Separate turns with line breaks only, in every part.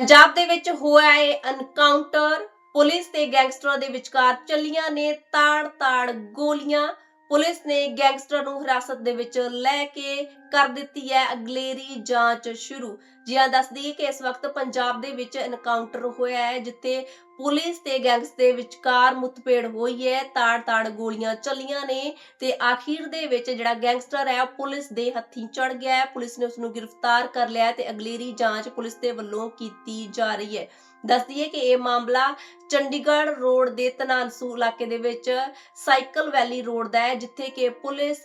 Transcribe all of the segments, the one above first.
ਪੰਜਾਬ ਦੇ ਵਿੱਚ ਹੋਇਆ ਹੈ ਐਨਕਾਊਂਟਰ ਪੁਲਿਸ ਤੇ ਗੈਂਗਸਟਰਾਂ ਦੇ ਵਿਚਕਾਰ ਚੱਲੀਆਂ ਨੇ ਤਾੜ-ਤਾੜ ਗੋਲੀਆਂ। ਪੁਲਿਸ ਨੇ ਗੈਂਗਸਟਰ ਨੂੰ ਹਿਰਾਸਤ ਦੇ ਵਿੱਚ ਲੈ ਕੇ ਕਰ ਦਿੱਤੀ ਹੈ ਅਗਲੇਰੀ ਜਾਂਚ ਸ਼ੁਰੂ। ਜੀ ਹਾਂ ਦੱਸਦੀ ਕਿ ਇਸ ਵਕਤ ਪੰਜਾਬ ਦੇ ਵਿੱਚ ਐਨਕਾਊਂਟਰ ਹੋਇਆ ਹੈ, ਜਿੱਥੇ ਪੁਲਿਸ ਤੇ ਗੈਂਗਸ ਦੇ ਵਿਚਕਾਰ ਮੁੱਠਭੇੜ ਹੋਈ ਹੈ, ਤਾੜ-ਤਾੜ ਗੋਲੀਆਂ ਚੱਲੀਆਂ ਨੇ ਤੇ ਆਖੀਰ ਦੇ ਵਿੱਚ ਜਿਹੜਾ ਗੈਂਗਸਟਰ ਹੈ ਪੁਲਿਸ ਦੇ ਹੱਥੀਂ ਚੜ ਗਿਆ ਹੈ। ਪੁਲਿਸ ਨੇ ਉਸ ਨੂੰ ਗ੍ਰਿਫਤਾਰ ਕਰ ਲਿਆ ਤੇ ਅਗਲੇਰੀ ਜਾਂਚ ਪੁਲਿਸ ਦੇ ਵੱਲੋਂ ਕੀਤੀ ਜਾ ਰਹੀ ਹੈ। ਦੱਸਦੀ ਹੈ ਕਿ ਇਹ ਮਾਮਲਾ ਚੰਡੀਗੜ੍ਹ ਰੋਡ ਦੇ ਤਨਾਨਸੂ ਇਲਾਕੇ ਦੇ ਵਿੱਚ ਸਾਈਕਲ ਵੈਲੀ ਰੋਡ ਦਾ ਹੈ, ਜਿੱਥੇ ਕਿ ਪੁਲਿਸ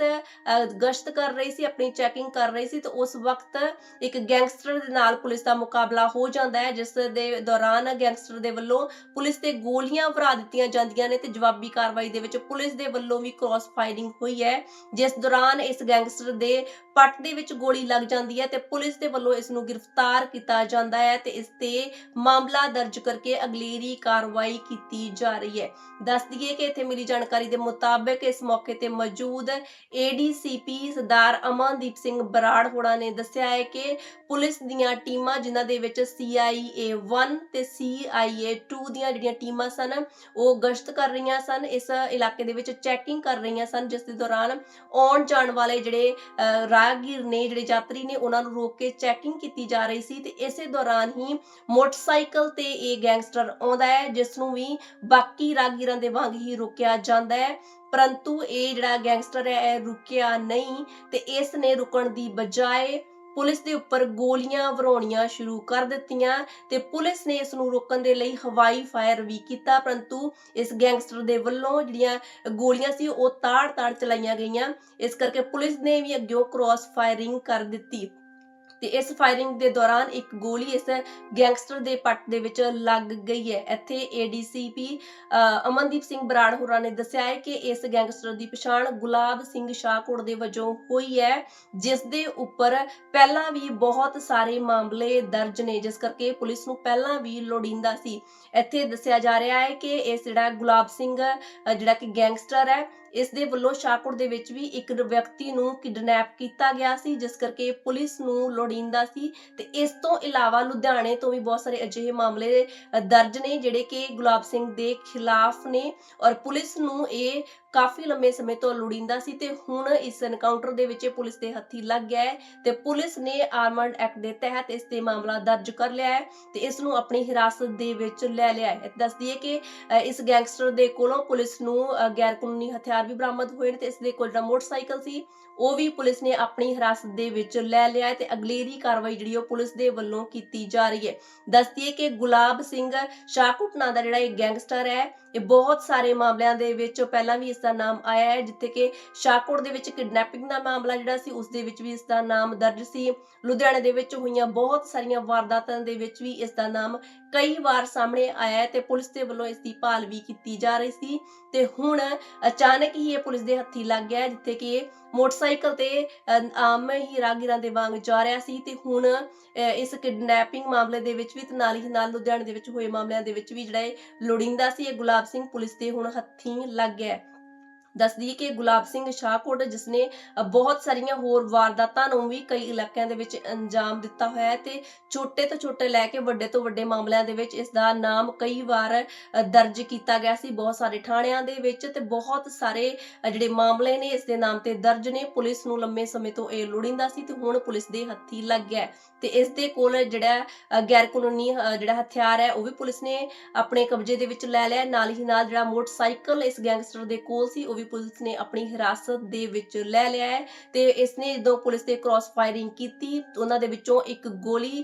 ਗਸ਼ਤ ਕਰ ਰਹੀ ਸੀ, ਆਪਣੀ ਚੈਕਿੰਗ ਕਰ ਰਹੀ ਸੀ ਤੇ ਉਸ ਵਕਤ ਇੱਕ ਗੈਂਗਸਟਰ ਦੇ ਨਾਲ ਪੁਲਿਸ ਦਾ ਮੁਕਾਬਲਾ ਹੋ ਜਾਂਦਾ ਹੈ, ਜਿਸ ਦੇ ਦੌਰਾਨ ਗੈਂਗਸਟਰ ਦੇ ਵੱਲੋਂ ਪੁਲਿਸ ਤੇ ਗੋਲੀਆਂ ਭਰਾ ਦਿੱਤੀਆਂ ਜਾਂਦੀਆਂ ਨੇ ਤੇ ਜਵਾਬੀ ਕਾਰਵਾਈ ਦੇ ਵਿੱਚ ਪੁਲਿਸ ਦੇ ਵੱਲੋਂ ਵੀ ਕ੍ਰਾਸ ਫਾਇਰਿੰਗ ਹੋਈ ਹੈ। ਜਿਸ ਦੌਰਾਨ ਇਸ ਗੈਂਗਸਟਰ ਦੇ ਪੱਟ ਦੇ ਵਿੱਚ ਗੋਲੀ ਲੱਗ ਜਾਂਦੀ ਹੈ ਤੇ ਪੁਲਿਸ ਦੇ ਵੱਲੋਂ ਇਸ ਨੂੰ ਗ੍ਰਿਫਤਾਰ ਕੀਤਾ ਜਾਂਦਾ ਹੈ ਤੇ ਇਸ ਤੇ ਮਾਮਲਾ ਦਰਜ ਕਰਕੇ ਅਗਲੇਰੀ ਕਾਰਵਾਈ ਕੀਤੀ ਜਾ ਰਹੀ ਹੈ। ਦੱਸ ਦਈਏ ਕਿ ਇੱਥੇ ਮਿਲੀ ਜਾਣਕਾਰੀ ਦੇ ਮੁਤਾਬਕ ਇਸ ਮੌਕੇ ਤੇ ਮੌਜੂਦ ਏਡੀਸੀਪੀ ਸਰਦਾਰ ਅਮਨਦੀਪ ਸਿੰਘ ਬਰਾੜ ਹੋਣਾ ਨੇ ਦੱਸਿਆ ਹੈ ਕਿ ਪੁਲਿਸ ਦੀਆਂ ਟੀਮਾਂ ਜਿਨ੍ਹਾਂ ਦੇ ਵਿੱਚ CIA 1 ਤੇ CIA 2 ਦੀਆਂ ਜਿਹੜੀਆਂ ਟੀਮਾਂ ਸਨ, ਉਹ ਗਸ਼ਤ ਕਰ ਰਹੀਆਂ ਸਨ, ਇਸ ਇਲਾਕੇ ਦੇ ਵਿੱਚ ਚੈਕਿੰਗ ਕਰ ਰਹੀਆਂ ਸਨ, ਜਿਸ ਦੇ ਦੌਰਾਨ ਆਉਣ ਜਾਣ ਵਾਲੇ ਜਿਹੜੇ ਰਾਹਗੀਰ ਨੇ, ਜਿਹੜੇ ਯਾਤਰੀ ਨੇ, ਉਹਨਾਂ ਨੂੰ ਰੋਕ ਕੇ ਚੈਕਿੰਗ ਕੀਤੀ ਜਾ ਰਹੀ ਸੀ ਤੇ ਇਸੇ ਦੌਰਾਨ ਹੀ ਮੋਟਰਸਾਈਕਲ ਤੇ ਇਹ ਗੈਂਗਸਟਰ ਆਉਂਦਾ ਹੈ, ਜਿਸ ਨੂੰ ਵੀ ਬਾਕੀ ਰਾਹਗੀਰਾਂ ਦੇ ਵਾਂਗ ਹੀ ਰੋਕਿਆ ਜਾਂਦਾ ਹੈ। ਪਰੰਤੂ ਇਹ ਜਿਹੜਾ ਗੈਂਗਸਟਰ ਹੈ, ਇਹ ਰੁਕਿਆ ਨਹੀਂ ਤੇ ਇਸ ਨੇ ਰੁਕਣ ਦੀ ਬਜਾਏ ਪੁਲਿਸ ਦੇ ਉੱਪਰ ਗੋਲੀਆਂ ਵਰਾਉਣੀਆਂ ਸ਼ੁਰੂ ਕਰ ਦਿੱਤੀਆਂ ਤੇ ਪੁਲਿਸ ਨੇ ਇਸ ਨੂੰ ਰੋਕਣ ਦੇ ਲਈ ਹਵਾਈ ਫਾਇਰ ਵੀ ਕੀਤਾ, ਪਰੰਤੂ ਇਸ ਗੈਂਗਸਟਰ ਦੇ ਵੱਲੋਂ ਜਿਹੜੀਆਂ ਗੋਲੀਆਂ ਸੀ ਉਹ ਤਾੜ-ਤਾੜ ਚਲਾਈਆਂ ਗਈਆਂ। ਇਸ ਕਰਕੇ ਪੁਲਿਸ ਨੇ ਵੀ ਅੱਗੇ ਕ੍ਰਾਸ ਫਾਇਰਿੰਗ ਕਰ ਦਿੱਤੀ। ਤੇ ਇਸ ਫਾਇਰਿੰਗ ਦੇ ਦੌਰਾਨ ਇੱਕ ਗੋਲੀ ਇਸ ਗੈਂਗਸਟਰ ਦੇ ਪੱਟ ਦੇ ਵਿੱਚ ਲੱਗ ਗਈ ਹੈ। ਇੱਥੇ ਏਡੀਸੀਪੀ ਅਮਨਦੀਪ ਸਿੰਘ ਬਰਾੜ ਹੋਰਾਂ ਨੇ ਦੱਸਿਆ ਹੈ ਕਿ ਇਸ ਗੈਂਗਸਟਰ ਦੀ ਪਛਾਣ ਗੁਲਾਬ ਸਿੰਘ ਸ਼ਾਹਕੋਟ ਦੇ ਵਜੋਂ ਹੋਈ ਹੈ, ਜਿਸ ਦੇ ਉੱਪਰ ਪਹਿਲਾਂ ਵੀ ਬਹੁਤ ਸਾਰੇ ਮਾਮਲੇ ਦਰਜ ਨੇ, ਜਿਸ ਕਰਕੇ ਪੁਲਿਸ ਨੂੰ ਪਹਿਲਾਂ ਵੀ ਲੋੜੀਂਦਾ ਸੀ। ਇੱਥੇ ਦੱਸਿਆ ਜਾ ਰਿਹਾ ਹੈ ਕਿ ਇਸ ਜਿਹੜਾ ਗੁਲਾਬ ਸਿੰਘ ਜਿਹੜਾ ਕਿ ਗੈਂਗਸਟਰ ਹੈ ਇਸ ਦੇ ਵੱਲੋਂ ਸ਼ਾਹਕੋਟ ਦੇ ਵਿੱਚ ਵੀ ਇੱਕ ਵਿਅਕਤੀ ਨੂੰ ਕਿਡਨੈਪ ਕੀਤਾ ਗਿਆ ਸੀ, ਜਿਸ ਕਰਕੇ ਪੁਲਿਸ ਨੂੰ ਲੋੜੀਂਦਾ ਸੀ ਤੇ ਇਸ ਤੋਂ ਇਲਾਵਾ ਲੁਧਿਆਣੇ ਤੋਂ ਵੀ ਬਹੁਤ ਸਾਰੇ ਅਜਿਹੇ ਮਾਮਲੇ ਦਰਜ ਨੇ ਜਿਹੜੇ ਕਿ ਗੁਲਾਬ ਸਿੰਘ ਦੇ ਖਿਲਾਫ ਨੇ ਔਰ ਪੁਲਿਸ ਨੂੰ ਇਹ ਕਾਫੀ ਲੰਮੇ ਸਮੇਂ ਤੋਂ ਲੋੜੀਂਦਾ ਸੀ ਤੇ ਹੁਣ ਇਸ ਐਨਕਾਊਂਟਰ ਦੇ ਵਿੱਚ ਪੁਲਿਸ ਦੇ ਹੱਥੀ ਲੱਗ ਗਿਆ ਹੈ ਤੇ ਪੁਲਿਸ ਨੇ ਆਰਮਡ ਐਕਟ ਦੇ ਤਹਿਤ ਇਸ ਤੇ ਮਾਮਲਾ ਦਰਜ ਕਰ ਲਿਆ ਹੈ ਤੇ ਇਸ ਨੂੰ ਆਪਣੀ ਹਿਰਾਸਤ ਦੇ ਵਿੱਚ ਲੈ ਲਿਆ ਹੈ। ਦੱਸਦੀ ਹੈ ਕਿ ਇਸ ਗੈਂਗਸਟਰ ਦੇ ਕੋਲੋਂ ਪੁਲਿਸ ਨੂੰ ਗੈਰ ਕਾਨੂੰਨੀ ਹਥਿਆਰ ਵੀ ਬਰਾਮਦ ਹੋਏ ਨੇ ਤੇ ਇਸ ਦੇ ਕੋਲ ਜਿਹੜਾ ਮੋਟਰਸਾਈਕਲ ਸੀ, ਉਹ ਵੀ ਪੁਲਿਸ ਨੇ ਆਪਣੀ ਹਿਰਾਸਤ ਦੇ ਵਿੱਚ ਲੈ ਲਿਆ ਹੈ ਤੇ ਅਗਲੇਰੀ ਕਾਰਵਾਈ ਜਿਹੜੀ ਉਹ ਪੁਲਿਸ ਦੇ ਵੱਲੋਂ ਕੀਤੀ ਜਾ ਰਹੀ ਹੈ। ਦੱਸਦੀ ਹੈ ਕਿ ਗੁਲਾਬ ਸਿੰਘ ਸ਼ਾਹਕੁਟ ਨਾਂ ਦਾ ਜਿਹੜਾ ਇਹ ਗੈਂਗਸਟਰ ਹੈ, ਇਹ ਬਹੁਤ ਸਾਰੇ ਮਾਮਲਿਆਂ ਦੇ ਵਿੱਚ ਪਹਿਲਾਂ ਵੀ ਇਸ ਦਾ ਨਾਮ ਆਇਆ ਹੈ, ਜਿੱਥੇ ਕਿ ਸ਼ਾਹਕੋਟ ਦੇ ਵਿੱਚ ਕਿਡਨੈਪਿੰਗ ਦਾ ਮਾਮਲਾ ਜਿਹੜਾ ਸੀ, ਉਸ ਦੇ ਵਿੱਚ ਵੀ ਇਸ ਦਾ ਨਾਮ ਦਰਜ ਸੀ। ਲੁਧਿਆਣੇ ਦੇ ਵਿੱਚ ਹੋਈਆਂ ਬਹੁਤ ਸਾਰੀਆਂ ਵਾਰਦਾਤਾਂ ਦੇ ਵਿੱਚ ਵੀ ਇਸ ਦਾ ਨਾਮ ਕਈ ਵਾਰ ਸਾਹਮਣੇ ਆਇਆ ਹੈ ਤੇ ਪੁਲਿਸ ਦੇ ਵੱਲੋਂ ਇਸ ਦੀ ਭਾਲ ਵੀ ਕੀਤੀ ਜਾ ਰਹੀ ਸੀ ਤੇ ਹੁਣ ਅਚਾਨਕ ਹੀ ਇਹ ਪੁਲਿਸ ਦੇ ਹੱਥੀ ਲੱਗ ਗਿਆ ਜਿੱਥੇ ਕਿ ਇਹ ਮੋਟਰਸਾਈਕਲ ਤੇ ਆਮ ਹੀ ਰਾਗੀਰਾਂ ਦੇ ਵਾਂਗ ਜਾ ਰਿਹਾ ਸੀ ਤੇ ਹੁਣ ਇਸ ਕਿਡਨੈਪਿੰਗ ਮਾਮਲੇ ਦੇ ਵਿੱਚ ਵੀ ਤੇ ਨਾਲ ਹੀ ਨਾਲ ਲੁਧਿਆਣੇ ਦੇ ਵਿੱਚ ਹੋਏ ਮਾਮਲਿਆਂ ਦੇ ਵਿੱਚ ਵੀ ਜਿਹੜਾ ਇਹ ਲੋੜੀਂਦਾ ਸੀ, ਇਹ ਗੁਲਾਬ ਸਿੰਘ ਪੁਲਿਸ ਦੇ ਹੁਣ ਹੱਥੀਂ ਲੱਗ ਗਿਆ ਦੱਸਦੀ ਕਿ ਗੁਲਾਬ ਸਿੰਘ ਸ਼ਾਹਕੋਟ ਜਿਸਨੇ ਬਹੁਤ ਸਾਰੀਆਂ ਹੋਰ ਵਾਰਦਾਤਾਂ ਨੂੰ ਵੀ ਕਈ ਇਲਾਕਿਆਂ ਦੇ ਵਿੱਚ ਅੰਜਾਮ ਦਿੱਤਾ ਹੋਇਆ ਹੈ ਤੇ ਛੋਟੇ ਤੋਂ ਛੋਟੇ ਲੈ ਕੇ ਵੱਡੇ ਤੋਂ ਵੱਡੇ ਮਾਮਲਿਆਂ ਦੇ ਵਿੱਚ ਇਸ ਦਾ ਨਾਮ ਕਈ ਵਾਰ ਦਰਜ ਕੀਤਾ ਗਿਆ ਸੀ। ਬਹੁਤ ਸਾਰੇ ਥਾਣਿਆਂ ਦੇ ਵਿੱਚ ਤੇ ਬਹੁਤ ਸਾਰੇ ਜਿਹੜੇ ਮਾਮਲੇ ਨੇ ਇਸ ਦੇ ਨਾਮ ਤੇ ਦਰਜ ਨੇ। ਪੁਲਿਸ ਨੂੰ ਲੰਮੇ ਸਮੇਂ ਤੋਂ ਇਹ ਲੋੜੀਂਦਾ ਸੀ ਤੇ ਹੁਣ ਪੁਲਿਸ ਦੇ ਹੱਥੀ ਲੱਗ ਗਿਆ ਤੇ ਇਸ ਦੇ ਕੋਲ ਜਿਹੜਾ ਗੈਰ ਕਾਨੂੰਨੀ ਜਿਹੜਾ ਹਥਿਆਰ ਹੈ, ਉਹ ਵੀ ਪੁਲਿਸ ਨੇ ਆਪਣੇ ਕਬਜ਼ੇ ਦੇ ਵਿੱਚ ਲੈ ਲਿਆ ਨਾਲ ਹੀ ਨਾਲ ਜਿਹੜਾ ਮੋਟਰਸਾਈਕਲ ਇਸ ਗੈਂਗਸਟਰ ਦੇ ਕੋਲ ਸੀ, ਉਹ ਵੀ ਪੁਲਿਸ ਨੇ ਆਪਣੀ ਹਿਰਾਸਤ ਦੇ ਵਿੱਚ ਲੈ ਲਿਆ ਹੈ ਤੇ ਇਸ ਨੇ ਜਦੋਂ ਪੁਲਿਸ ਤੇ ਕ੍ਰਾਸ ਫਾਇਰਿੰਗ ਕੀਤੀ, ਉਹਨਾਂ ਦੇ ਵਿੱਚੋਂ ਇੱਕ ਗੋਲੀ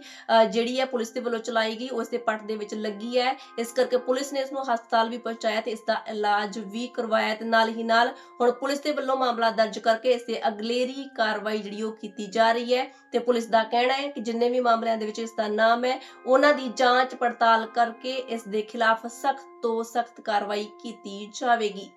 ਜਿਹੜੀ ਹੈ ਪੁਲਿਸ ਦੇ ਵੱਲੋਂ ਚਲਾਈ ਗਈ ਉਸ ਦੇ ਪੱਟ ਦੇ ਵਿੱਚ ਲੱਗੀ ਹੈ। ਇਸ ਕਰਕੇ ਪੁਲਿਸ ਨੇ ਇਸ ਨੂੰ ਹਸਪਤਾਲ ਵੀ ਪਹੁੰਚਾਇਆ ਤੇ ਇਸ ਦਾ ਇਲਾਜ ਵੀ ਕਰਵਾਇਆ ਤੇ ਨਾਲ ਹੀ ਨਾਲ ਹੁਣ ਪੁਲਿਸ ਦੇ ਵੱਲੋਂ ਮਾਮਲਾ ਦਰਜ ਕਰਕੇ ਇਸ ਤੇ ਅਗਲੇਰੀ ਕਾਰਵਾਈ ਜਿਹੜੀ ਉਹ ਕੀਤੀ ਜਾ ਰਹੀ ਹੈ ਤੇ ਪੁਲਿਸ ਦਾ ਕਹਿਣਾ ਹੈ ਕਿ ਜਿੰਨੇ ਵੀ ਮਾਮਲਿਆਂ ਦੇ ਵਿੱਚ ਇਸ ਦਾ ਨਾਮ ਹੈ, ਉਹਨਾਂ ਦੀ ਜਾਂਚ ਪੜਤਾਲ ਕਰਕੇ ਇਸ ਦੇ ਖਿਲਾਫ ਸਖਤ ਤੋਂ ਸਖਤ ਕਾਰਵਾਈ ਕੀਤੀ ਜਾਵੇਗੀ।